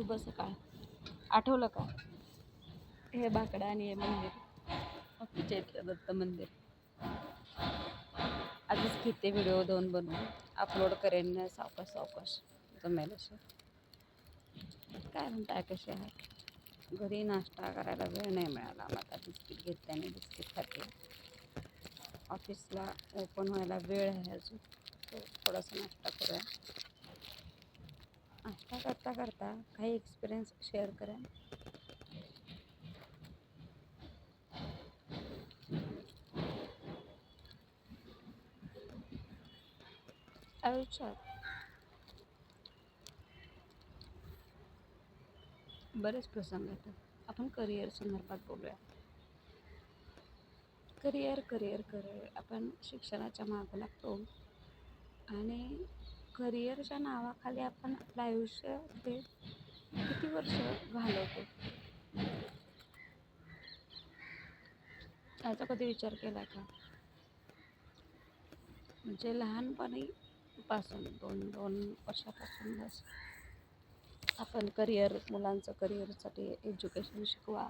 शुभ सकाळ. आठवलं का? हे बाकडा आणि हे मंदिर. चैत्र दत्त मंदिर. आधीच घेते व्हिडिओ दोन बनवून. अपलोड करेन सावकाश सावकाश. जमेल असे काय म्हणताय कसे आहे घरी नाश्ता करायला वेळ नाही मिळाला. आम्हाला आता बिस्किट घेतल्याने आणि बिस्किट खाते. ऑफिसला ओपन व्हायला वेळ आहे अजून. थोडासा नाश्ता करूया. करता करता करता काही एक्सपिरियन्स शेअर करा. आयुष्यात बरेच प्रसंग येतात. आपण करिअर संदर्भात बोलूया. करिअर करिअर करिअर आपण शिक्षणाच्या मागं लागतो. आणि करिअरच्या नावाखाली आपण आपलं आयुष्य ते किती वर्ष घालवतो? याचा कधी विचार केला का? म्हणजे लहानपणी पासून दोन दोन वर्षापासून बस. आपण करिअर मुलांचं करिअरसाठी एज्युकेशन शिकवा.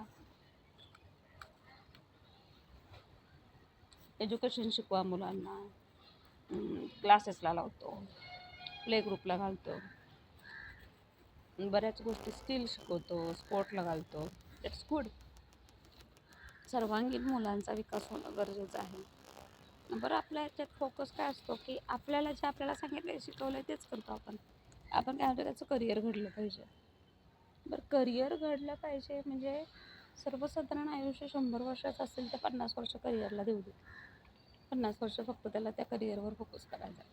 एज्युकेशन शिकवा मुलांना. क्लासेसला लावतो. प्ले ग्रुपला घालतो. बऱ्याच गोष्टी स्किल शिकवतो स्पोर्टला घालतो. इट्स गुड सर्वांगीण मुलांचा विकास होणं गरजेचं आहे. बरं आपल्या याच्यात फोकस काय असतो की आपल्याला जे आपल्याला सांगितलं शिकवलं आहे तेच करतो आपण. आपण काय म्हणतो त्याचं करिअर घडलं पाहिजे. बरं करिअर घडलं पाहिजे म्हणजे सर्वसाधारण आयुष्य शंभर वर्षाचं असेल तर पन्नास वर्ष करिअरला देऊ दे. पन्नास वर्ष फक्त त्याला त्या करिअरवर फोकस करायचा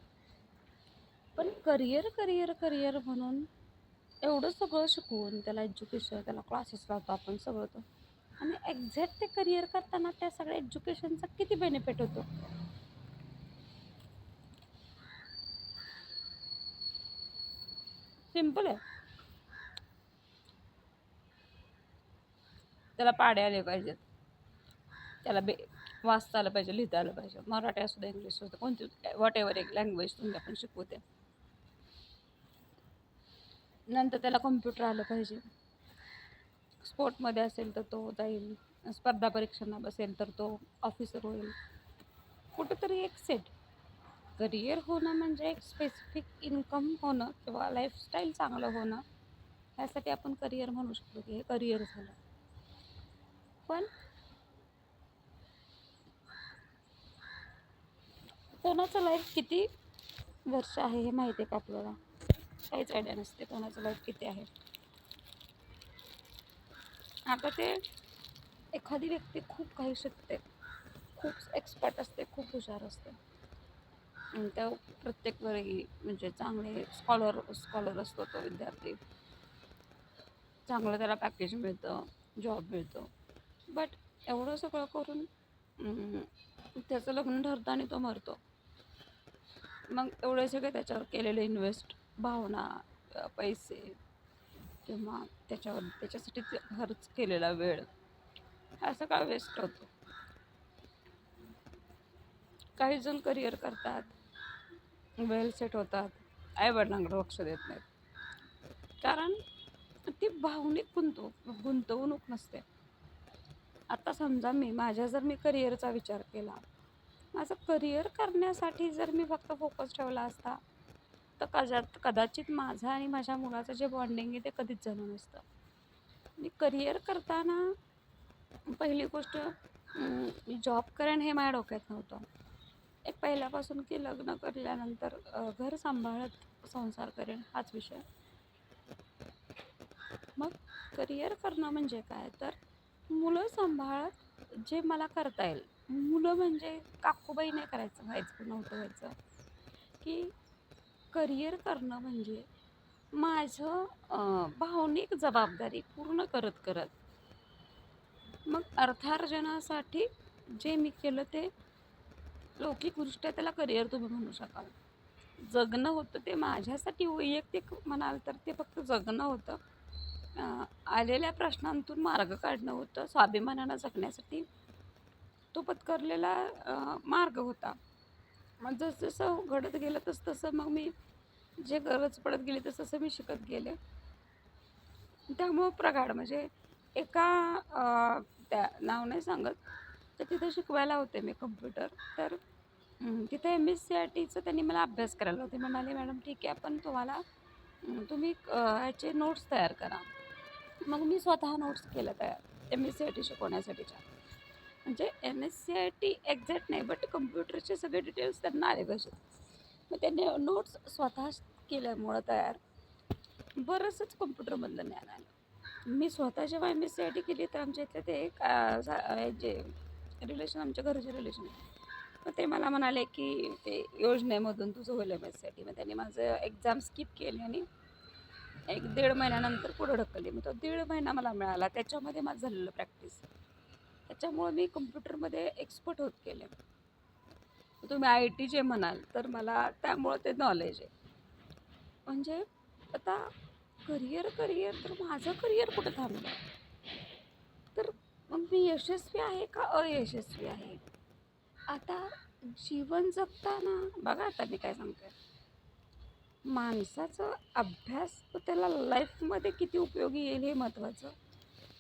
पण करिअर करिअर करिअर म्हणून एवढं सगळं शिकवून त्याला एज्युकेशन त्याला क्लासेस लावतो आपण सगळं तो. आणि एक्झॅक्ट ते करिअर करताना त्या सगळ्या एज्युकेशनचा किती बेनिफिट होतो? सिंपल आहे. त्याला पाडे आले पाहिजेत. त्याला बे वाचता आलं पाहिजे लिहिता आलं पाहिजे. मराठी असू दे इंग्लिश असू दे कोणती वॉट एव्हर एक लँग्वेज तुम्ही आपण शिकवते. नंतर त्याला कम्प्युटर आलं पाहिजे. स्पोर्टमध्ये असेल तर तो जाईल. स्पर्धा परीक्षांना बसेल तर तो ऑफिसर होईल. कुठंतरी एक सेट करिअर होणं म्हणजे एक स्पेसिफिक इन्कम होणं किंवा लाईफस्टाईल चांगलं होणं. ह्यासाठी आपण करिअर म्हणू शकतो की हे करिअर झालं. पण कोणाचं लाईफ किती वर्ष आहे हे माहिती आहे का आपल्याला? काहीच आयडिया नसते कोणाचं लाईफ किती आहे. आता ते एखादी व्यक्ती खूप काही शिकते. खूप एक्सपर्ट असते खूप हुशार असते. आणि त्या प्रत्येक वेळी म्हणजे चांगले स्कॉलर स्कॉलर असतो तो विद्यार्थी. चांगलं त्याला पॅकेज मिळतं जॉब मिळतो. बट एवढं सगळं करून त्याचं लग्न ठरतं आणि तो मरतो. मग एवढे सगळे त्याच्यावर केलेले इन्व्हेस्ट भावना पैसे किंवा त्याच्यावर त्याच्यासाठी ते खर्च केलेला वेळ हा सगळा वेस्ट होतो काही जण करिअर करतात वेल सेट होतात आईवडिलांकडे लक्ष देत नाहीत. कारण ती भावनिक गुंतव गुंतवणूक नसते. आता समजा मी माझ्या जर मी करिअरचा विचार केला माझं करिअर करण्यासाठी जर मी फक्त फोकस ठेवला असता तर कदात कदाचित माझं आणि माझ्या मुलाचं जे बॉन्डिंग आहे ते कधीच झालं नसतं. आणि करिअर करताना पहिली गोष्ट जॉब करेन हे माझ्या डोक्यात नव्हतं. एक पहिल्यापासून की लग्न केल्यानंतर घर सांभाळत संसार करेन हाच विषय. मग करिअर करणं म्हणजे काय? तर मुलं सांभाळत जे मला करता येईल. मुलं म्हणजे काकूबाई नाही करायचं व्हायचं नव्हतं व्हायचं. की करिअर करणं म्हणजे माझं भावनिक जबाबदारी पूर्ण करत करत. मग अर्थार्जनासाठी जे मी केलं ते लौकिकदृष्ट्या त्याला करिअर तुम्ही म्हणू शकाल. जगणं होतं ते माझ्यासाठी वैयक्तिक म्हणाल तर ते फक्त जगणं होतं. आलेल्या प्रश्नांतून मार्ग काढणं होतं. स्वाभिमानानं जगण्यासाठी तो पत्करलेला मार्ग होता. मग जसजसं घडत गेलं तसं तसं मग मी जे गरज पडत गेली तसं तसं मी शिकत गेले. त्यामुळं प्रगाढ म्हणजे एका त्या नाव नाही सांगत तर तिथं शिकवायला होते मी कम्प्युटर तर तिथे एम एस सी आय टीचं त्यांनी मला अभ्यास करायला होते. म्हणाले मॅडम ठीक आहे पण तुम्हाला तुम्ही ह्याचे नोट्स तयार करा. मग मी स्वतः नोट्स केल्या तयार M S C I T शिकवण्यासाठीच्या. म्हणजे M S C I T exact नाही बट कम्प्युटरचे सगळे डिटेल्स त्यांना आले पाहिजेत. मग त्यांनी नोट्स स्वतः केल्यामुळं तयार. बरंचसंच कम्प्युटरमधलं ज्ञान आलं. मी स्वतः जेव्हा M S C I T केली तर आमच्या इथले ते एक सा- जे रिलेशन आमच्या घरचे रिलेशन मग ते मला म्हणाले की ते योजनेमधून तुझं होईल M S C I T मग त्यांनी माझं एक्झाम स्किप केली आणि एक दीड महिन्यानंतर पुढं ढकलली. मग तो दीड महिना मला मिळाला. त्याच्यामध्ये माझं झालेलं प्रॅक्टिस त्याच्यामुळं मी कम्प्युटरमध्ये एक्सपर्ट होत गेले. तुम्ही आय टी जे म्हणाल तर मला त्यामुळं ते नॉलेज आहे. म्हणजे आता करिअर करिअर तर माझं करिअर कुठं थांबलं? तर मग मी यशस्वी आहे का अयशस्वी आहे? आता जीवन जगताना बघा आता मी काय सांगते. माणसाचा अभ्यास त्याला लाईफमध्ये किती उपयोगी येईल हे महत्त्वाचं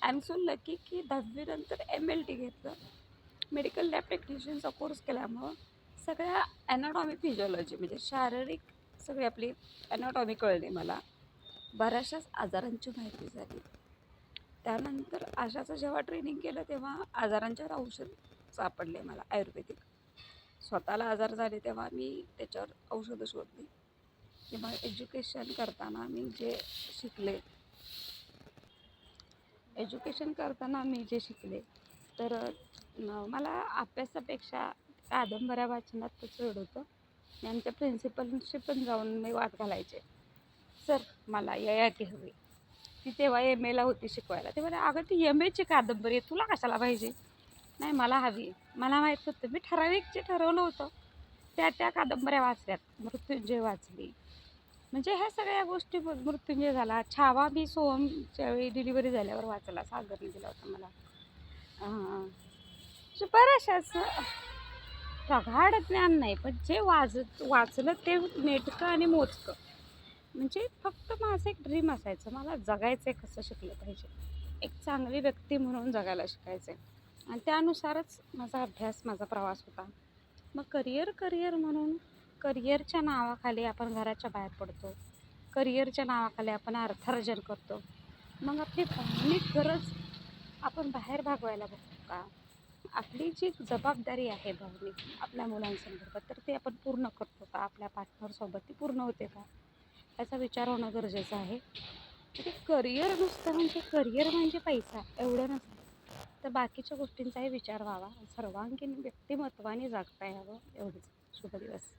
आय एम सो लकी की दहावीनंतर एम एल टी घेतलं. मेडिकल लॅब टेक्निशियनचा कोर्स केल्यामुळं सगळ्या ॲनाटॉमी फिजिओलॉजी म्हणजे शारीरिक सगळी आपली ॲनाटॉमी कळली मला. बऱ्याचशाच आजारांची माहिती झाली. त्यानंतर आशाचं जेव्हा ट्रेनिंग केलं तेव्हा आजारांच्यावर औषध सापडले मला आयुर्वेदिक. स्वतःला आजार झाले तेव्हा मी त्याच्यावर औषधं शोधली. किंवा एज्युकेशन करताना मी जे शिकले एज्युकेशन करताना मी जे शिकले तर मला अभ्यासापेक्षा कादंबऱ्या वाचनात चढ होतं. आणि आमच्या प्रिन्सिपलशी पण जाऊन मी वाद घालायचे. सर मला ययाती हवी. ती तेव्हा एम एला होती शिकवायला. ते मला अगं ती एम एची कादंबरी आहे. तुला कशाला पाहिजे? नाही मला हवी मला माहीत होतं मी ठराविक जे ठरवलं होतं. त्या त्या कादंबऱ्या वाचल्यात. मृत्युंजय वाचली. म्हणजे ह्या सगळ्या गोष्टी मृत्यूंजय मृत्युंजय झाला. छावा मी सोहमच्या वेळी डिलिव्हरी झाल्यावर वाचला सागरने दिला होता मला. अं, अशा बऱ्याचशाच प्रगाढ ज्ञान नाही पण जे वाच वाचलं ते नेटकं आणि मोजकं. म्हणजे फक्त माझं एक ड्रीम असायचं मला जगायचं आहे कसं शिकलं पाहिजे. एक चांगली व्यक्ती म्हणून जगायला शिकायचं आहे आणि त्यानुसारच माझा अभ्यास माझा प्रवास होता. मग करिअर करिअर म्हणून करिअरच्या नावाखाली आपण घराच्या बाहेर पडतो. करिअरच्या नावाखाली आपण अर्थार्जन करतो. मग आपली भावनिक गरज आपण बाहेर भागवायला बघतो का? आपली जी जबाबदारी आहे भावनिक आपल्या मुलांसंदर्भात तर ती आपण पूर्ण करतो का? आपल्या पार्टनरसोबत ती पूर्ण होते का? याचा विचार होणं गरजेचं आहे. म्हणजे करिअर नुसतं म्हणजे करिअर म्हणजे पैसा एवढं नसतं. तर बाकीच्या गोष्टींचाही विचार व्हावा. सर्वांगीण व्यक्तिमत्वाने जागता यावं एवढंच. शुभ दिवस.